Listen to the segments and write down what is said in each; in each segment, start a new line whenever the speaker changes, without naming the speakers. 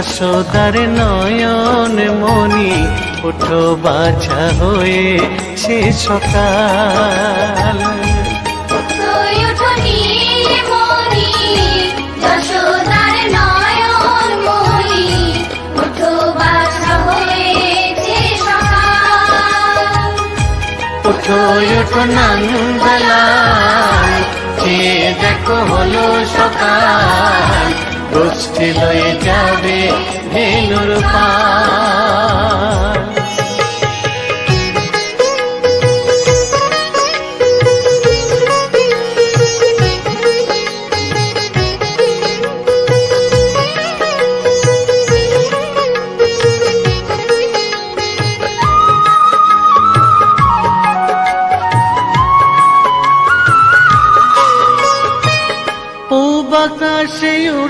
যশোদার নয়ন মনি ওঠো বাছা হয়ে সে সকাল।
ওঠো
যে দেখো হলো সকাল। গোষ্ঠী লয়ে যাবে পাল পূব আকাশে উড়ছে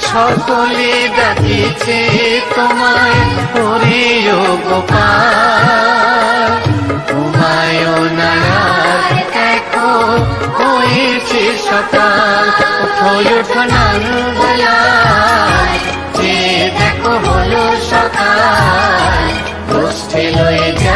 সকলে ডাকিছে তোমায় হরিও গোপাল। তোমায় নায়ার দেখো, হয়েছে সকাল। ওঠো ওঠো যে দেখো হলো সকাল। গোষ্ঠী লয়ে যাবে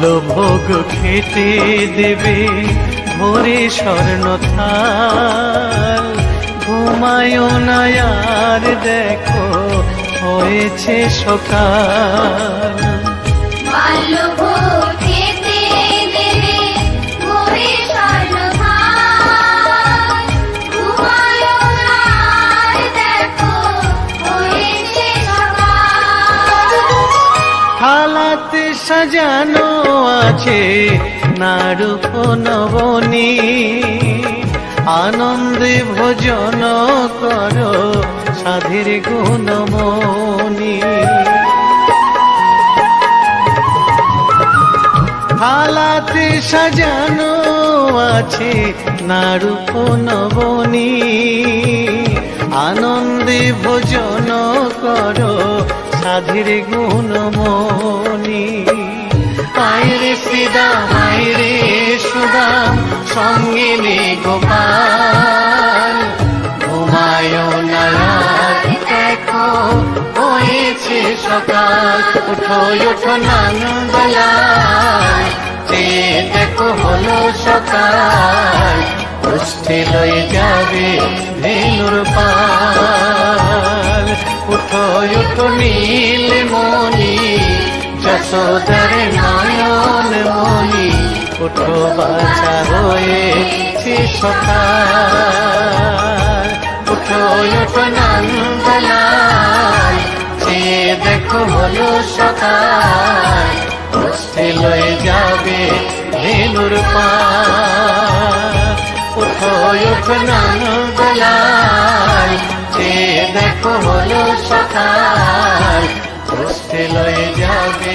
বাল্যভোগ খেতে দেবে ভোরে স্বর্ণ থাল ঘুমায় নায়ার দেখো হয়েছে সকাল।
বাল্যভোগ
সাজানো আছে নারূপ নবনী আনন্দে ভোজন করো সাধের গুণমণি। থালাতে সাজানো আছে নারূপ নবনী আনন্দে ভোজন করো সাধের গুণমণি আয়রে সিদা আয়রে সুদাম সঙ্গে গোপাল। ঘুমায় না আর দেখো, হয়েছে সকাল। উঠো উঠো নন্দলাল যে দেখো, হলো সকাল। গোষ্ঠী লয়ে যাবে পাল। উঠো উঠো নীল মনি যশোদার নয়ন মনি উঠো বাছা হয়েছে সকাল। উঠো উঠো নন্দলাল যে দেখো হলো সকাল। গোষ্ঠী লয়ে যাবে ধেনুর পাল উঠো উঠো নন্দলাল সকাল। লয়ে যাবে